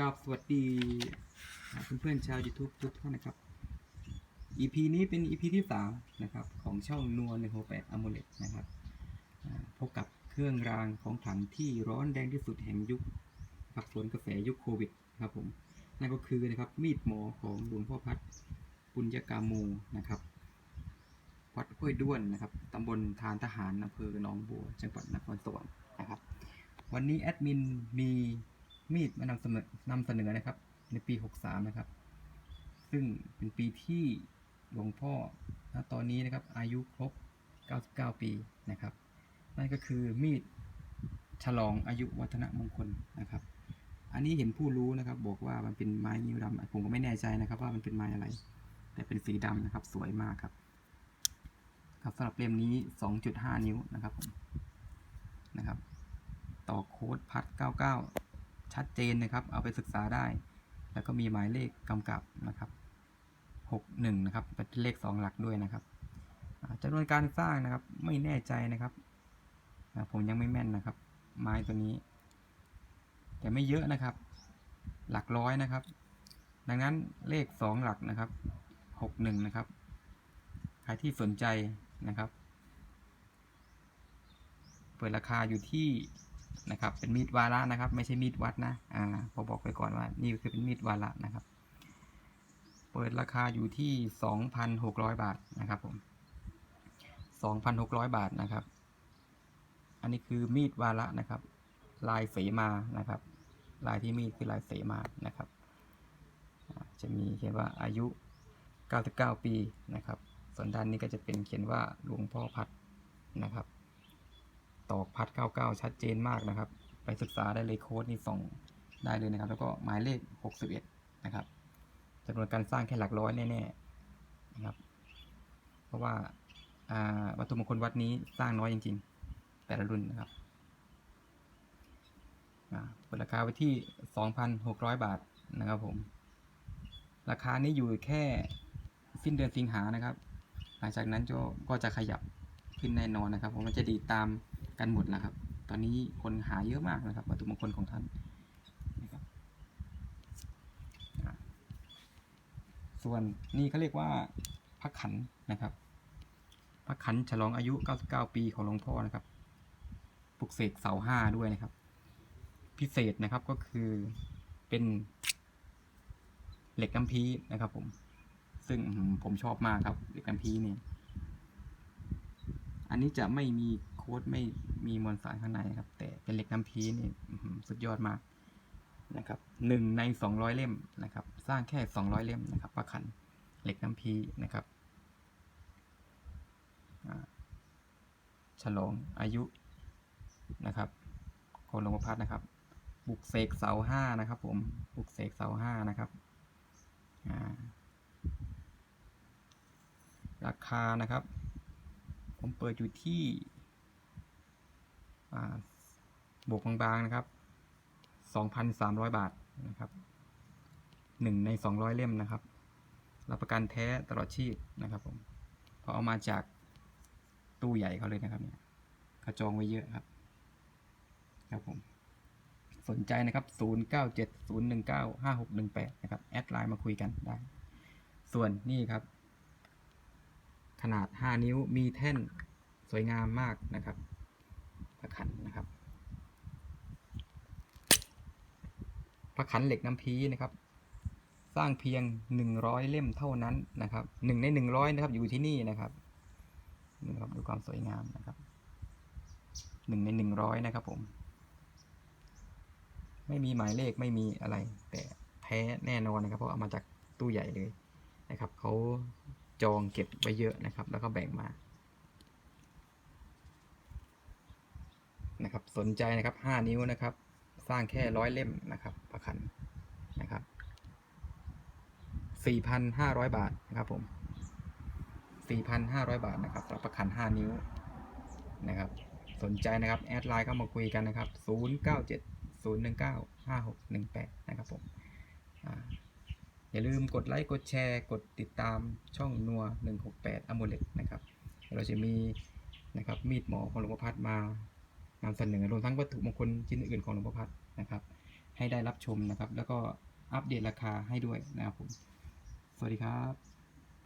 กับสวัสดีเพื่อนๆชาว YouTube ทุกท่านนะครับ EP นี้เป็น EP ที่สามนะครับ ของช่องนัว168 a m o l e t นะครับพบกับเครื่องรางของขลังที่ร้อนแรงที่สุดแห่งยุคขับสวนกระแสยุคโควิดครับผมนั่นก็คือนะครับมีดหมอของหลวงพ่อพัดปุญญกาโมนะครับวัดห้วยด้วนนะครับตำบลทานทหารอำเภอหนองบัว จังหวัดนครสวรรค์นะครับ วันนี้แอดมินมี มีดมานำเสนอนำเสนอนะครับ ในปี 63 นะครับ ซึ่งเป็นปีที่หลวงพ่อณตอนนี้นะครับ อายุครบ 99 ปีนะครับ นั่นก็คือมีดฉลองอายุวัฒนมงคลนะครับ อันนี้เห็นผู้รู้นะครับ บอกว่ามันเป็นไม้นิ้วดำผมก็ไม่แน่ใจนะครับ ว่ามันเป็นไม้อะไร แต่เป็นสีดำนะครับ สวยมากครับ ครับสำหรับเล่มนี้ 2.5 นิ้วนะครับผมนะครับ ต่อโค้ดพัด 99 ชัดเจนนะครับ เอาไปศึกษาได้ แล้วก็มีหมายเลขกำกับนะครับ 61 นะครับ เป็นเลข 2 หลักด้วยนะครับจำนวนการสร้างนะครับ ไม่แน่ใจนะครับ ผมยังไม่แม่นนะครับ ไม้ตัวนี้ แต่ไม่เยอะนะครับ หลักร้อยนะครับ ดังนั้นเลข 2 หลักนะครับ 61 นะครับ ใครที่สนใจนะครับ เปิดราคาอยู่ที่ นะครับ เป็นมีดวาระนะครับ ไม่ใช่มีดวัดนะ อ่าพอบอกไปก่อนว่า นี่คือเป็นมีดวาระนะครับ เปิดราคาอยู่ที่ 2,600 บาทนะครับผม 2,600 บาทนะครับ อันนี้คือมีดวาระนะครับ ลายเสมานะครับ ลายที่มีดคือลายเสมานะครับ จะมีเขียนว่าอายุ 99 ปีนะครับ ส่วนด้านนี้ก็จะเป็นเขียนว่าหลวงพ่อพัดนะครับ ตอกพัด 99 ชัดเจนมากนะครับ ไปศึกษาได้เลยโค้ดนี่ส่งได้เลยนะครับ แล้วก็หมายเลข 61 นะครับจำนวนการสร้างแค่หลักร้อยแน่ๆนะครับ เพราะว่าอ่าวัตถุมงคลวัดนี้สร้างน้อยจริง ๆ แต่ละรุ่นนะครับอ่าเปิดราคาไว้ที่ 2,600 บาทนะครับผม ราคานี้อยู่แค่สิ้นเดือนสิงหานะครับ หลังจากนั้นก็จะขยับขึ้นแน่นอนนะครับเพราะมันจะดีตาม กันหมดนะครับ ตอนนี้คนหาเยอะมากนะครับวัตถุมงคลของท่านนะครับส่วนนี่เขาเรียกว่าพระขันนะครับพระขันฉลองอายุ 99 ปีของหลวงพ่อนะครับปลุกเสกเสาห้าด้วยนะครับ พิเศษนะครับก็คือเป็นเหล็กน้ำพีนะครับ ผม ซึ่งผมชอบมากครับเหล็กน้ำพีนี่อันนี้จะไม่มี ค้ดไม่มีมวลสารข้างในครับ แต่เป็นเหล็กน้ำพีนี่สุดยอดมากนะครับหนึ่งในสองร้อยเล่มนะครับ สร้างแค่สองร้อยเล่มนะครับประคันเหล็กน้ำพีนะครับฉลองอายุนะครับคนหลวงพัดนะครับ บุกเสกเสาห้านะครับ ผมบุกเสกเสาห้านะครับราคานะครับ ผมเปิดอยู่ที่ บวกบางๆนะครับ 2,300 บาทนะครับหนึ่งใน 200 เล่มนะครับ รับประกันแท้ตลอดชีพนะครับผมเพราะเอามาจากตู้ใหญ่เขาเลยนะครับเนี่ยเขาจองไว้เยอะครับ ครับผม สนใจนะครับ 0970195618 นะครับ แอดไลน์มาคุยกันได้ ส่วนนี่ครับ ขนาด 5 นิ้วมีแท่นสวยงามมากนะครับ พระขันนะครับพระขันเหล็กน้ำพีนะครับ สร้างเพียง 100 เล่มเท่านั้นนะครับหนึ่งใน 100 นะครับ อยู่ที่นี่นะครับนี่ครับดูความสวยงามนะครับหนึ่งใน 100 นะครับผม ไม่มีหมายเลขไม่มีอะไร แต่แพ้แน่นอนนะครับ เพราะเอามาจากตู้ใหญ่เลยนะครับเขาจองเก็บไว้เยอะนะครับ แล้วก็แบ่งมา นะครับสนใจนะครับ 5 นิ้วนะครับ สร้างแค่ร้อยเล่มนะครับประคันนะครับ 4,500 บาทนะครับผม 4,500 บาทนะครับรับประคัน 5 นิ้วนะครับ สนใจนะครับแอดไลน์เข้ามาคุยกันนะครับ 097 019 5618 นะครับผมออย่าลืมกดไลค์กดแชร์ กดติดตามช่องนัว 168อ m o l e t นะครับเราจะมีนะครับมีดหมอของหลวงพ่อพัดมา นำเสนอรวมทั้งวัตถุมงคลชิ้นอื่นๆของหลวงพ่อพัดนะครับ ให้ได้รับชมนะครับ แล้วก็อัปเดตราคาให้ด้วยนะครับผม สวัสดีครับ